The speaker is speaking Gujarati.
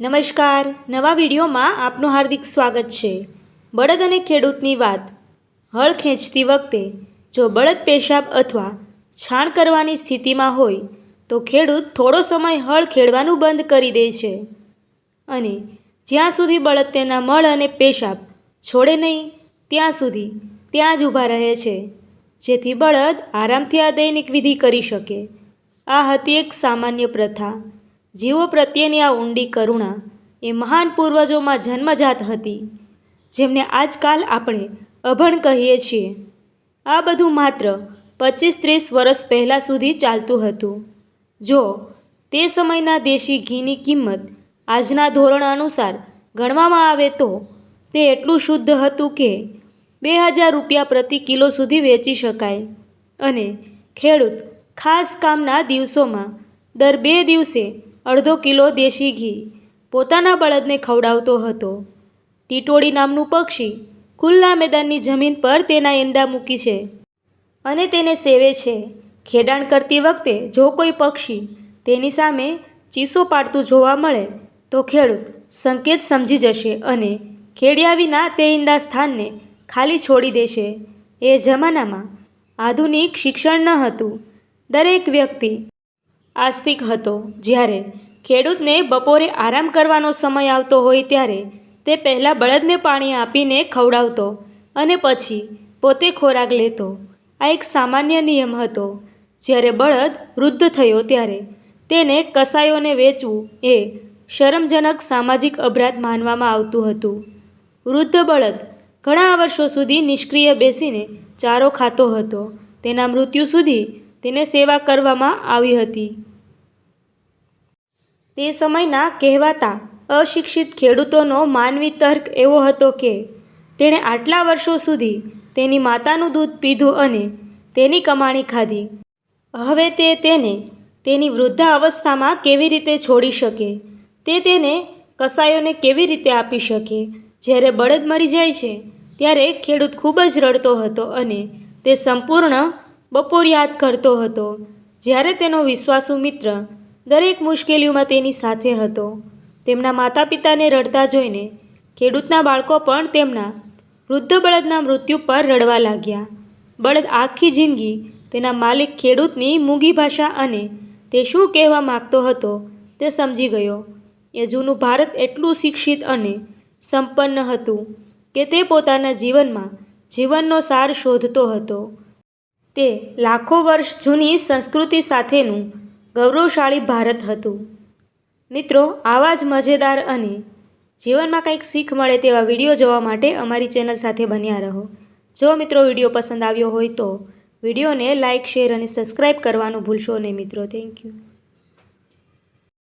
નમસ્કાર. નવા વિડીયોમાં આપનું હાર્દિક સ્વાગત છે. બળદ અને ખેડૂતની વાત. હળ ખેંચતી વખતે જો બળદ પેશાબ અથવા છાણ કરવાની સ્થિતિમાં હોય, તો ખેડૂત થોડો સમય હળ ખેડવાનું બંધ કરી દે છે. અને જ્યાં સુધી બળદ તેના મળ અને પેશાબ છોડે નહીં, ત્યાં સુધી ત્યાં જ ઊભા રહે છે. જેથી બળદ આરામથી આ દૈનિક વિધિ કરી શકે. આ હતી એક સામાન્ય પ્રથા. જીવો પ્રત્યેની આ ઊંડી કરુણા એ મહાન પૂર્વજોમાં જન્મજાત હતી, જેમને આજકાલ આપણે અભણ કહીએ છીએ. આ બધું માત્ર પચીસ ત્રીસ વર્ષ પહેલાં સુધી ચાલતું હતું. જો તે સમયના દેશી ઘીની કિંમત આજના ધોરણ અનુસાર ગણવામાં આવે તો તે એટલું શુદ્ધ હતું કે બે હજાર રૂપિયા પ્રતિ કિલો સુધી વેચી શકાય અને ખેડૂત ખાસ કામના દિવસોમાં દર બે દિવસે અડધો કિલો દેશી ઘી પોતાના બળદને ખવડાવતો હતો. ટીટોળી નામનું પક્ષી ખુલ્લા મેદાનની જમીન પર તેના ઈંડા મૂકી છે અને તેને સેવે છે. ખેડાણ કરતી વખતે જો કોઈ પક્ષી તેની સામે ચીસો પાડતું જોવા મળે તો ખેડૂત સંકેત સમજી જશે અને ખેડ્યા વિના તે ઈંડા સ્થાનને ખાલી છોડી દેશે. એ જમાનામાં આધુનિક શિક્ષણ ન હતું. દરેક વ્યક્તિ આસ્તિક હતો. જ્યારે ખેડૂતને બપોરે આરામ કરવાનો સમય આવતો હોય ત્યારે તે પહેલાં બળદને પાણી આપીને ખવડાવતો અને પછી પોતે ખોરાક લેતો. આ એક સામાન્ય નિયમ હતો. જ્યારે બળદ વૃદ્ધ થયો ત્યારે તેને કસાયોને વેચવું એ શરમજનક સામાજિક અપરાધ માનવામાં આવતું હતું. વૃદ્ધ બળદ ઘણા વર્ષો સુધી નિષ્ક્રિય બેસીને ચારો ખાતો હતો. તેના મૃત્યુ સુધી તેને સેવા કરવામાં આવી હતી. તે સમયના કહેવાતા અશિક્ષિત ખેડૂતોનો માનવી તર્ક એવો હતો કે, તેણે આટલા વર્ષો સુધી તેની માતાનું દૂધ પીધું અને તેની કમાણી ખાધી. હવે તે તેને તેની વૃદ્ધા અવસ્થામાં કેવી રીતે છોડી શકે? તે તેને કસાયોને કેવી રીતે આપી શકે? જ્યારે બળદ મરી જાય છે, ત્યારે ખેડૂત ખૂબ જ રડતો હતો અને તે સંપૂર્ણ બપોર યાદ કરતો હતો, જ્યારે તેનો વિશ્વાસુ મિત્ર દરેક મુશ્કેલીઓમાં તેની સાથે હતો. તેમના માતા પિતાને રડતા જોઈને ખેડૂતના બાળકો પણ તેમના વૃદ્ધ બળદના મૃત્યુ પર રડવા લાગ્યા. બળદ આખી જિંદગી તેના માલિક ખેડૂતની મૂંગી ભાષા અને તે શું કહેવા માગતો હતો તે સમજી ગયો. એ જૂનું ભારત એટલું શિક્ષિત અને સંપન્ન હતું કે તે પોતાના જીવનમાં જીવનનો સાર શોધતો હતો. તે લાખો વર્ષ જૂની સંસ્કૃતિ સાથેનું ગૌરવશાળી ભારત હતું. મિત્રો, આવા જ મજેદાર અને જીવનમાં કંઈક શીખ મળે તેવા વીડિયો જોવા માટે અમારી ચેનલ સાથે બન્યા રહો. જો મિત્રો વીડિયો પસંદ આવ્યો હોય તો વિડીયોને લાઇક શેર અને સબસ્ક્રાઈબ કરવાનું ભૂલશો નહીં મિત્રો. Thank you.